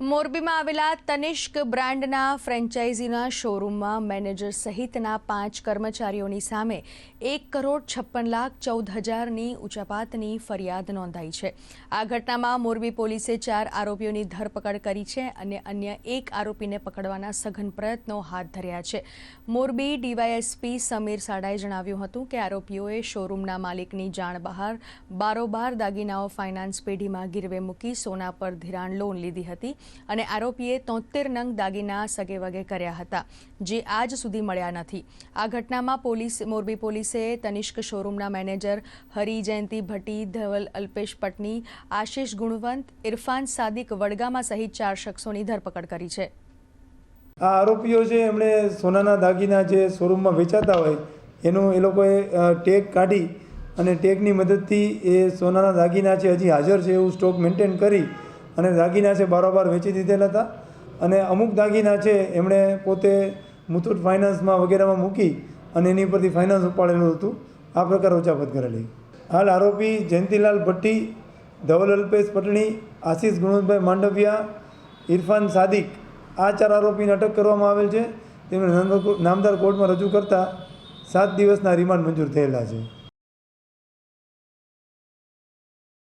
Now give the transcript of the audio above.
મોરબીમાં આવેલા તનિષ્ક બ્રાન્ડના ફ્રેન્ચાઇઝીના શોરૂમમાં મેનેજર સહિતના પાંચ કર્મચારીઓની સામે એક કરોડ છપ્પન લાખ ચૌદ હજારની ઉચાપાતની ફરિયાદ નોંધાઈ છે. આ ઘટનામાં મોરબી પોલીસે ચાર આરોપીઓની ધરપકડ કરી છે અને અન્ય એક આરોપીને પકડવાના સઘન પ્રયત્નો હાથ ધર્યા છે. મોરબી ડીવાયએસપી સમીર સાડાએ જણાવ્યું હતું કે આરોપીઓએ શોરૂમના માલિકની જાણ બહાર બારોબાર દાગીનાઓ ફાઇનાન્સ પેઢીમાં ગીરવે મૂકી સોના પર ધિરાણ લોન લીધી હતી. અને આરોપીએ તોતેર નંગ દાગીના સગે વગે કર્યા હતા, જે આજ સુધી મળ્યા નથી. આ ઘટનામાં પોલીસ, મોરબી પોલીસે તનિષ્ક શોરૂમના મેનેજર હરિ જયંતિ ભટ્ટી, ધવલ અલ્પેશ પટની, આશિષ ગુણવંત, ઇરફાન સાદિક વડગામા સહિત ચાર શખ્સોની ધરપકડ કરી છે. આ આરોપીઓ છે એમણે સોનાના દાગીના જે શોરૂમમાં વેચાતા હોય, એનું એ લોકોએ ટેગ કાઢી અને ટેગની મદદથી એ સોનાના દાગીના છે, હજી હાજર છે એવું સ્ટોક મેન્ટેન કરી અને દાગીના છે બારોબાર વેચી દીધેલા હતા. અને અમુક દાગીના છે એમણે પોતે મુથુટ ફાઇનાન્સમાં વગેરેમાં મૂકી અને એની પરથી ફાઇનાન્સ ઉપાડેલું હતું. આ પ્રકાર ઉચાપત કરેલી. હાલ આરોપી જયંતિલાલ ભટ્ટી, ધવલ અલ્પેશ પટણી, આશીષ ગુણવંતભાઈ માંડવિયા, ઇરફાન સાદિક આ ચાર આરોપીને અટક કરવામાં આવેલ છે. તેમણે નામદાર કોર્ટમાં રજૂ કરતા સાત દિવસના રિમાન્ડ મંજૂર થયેલા છે.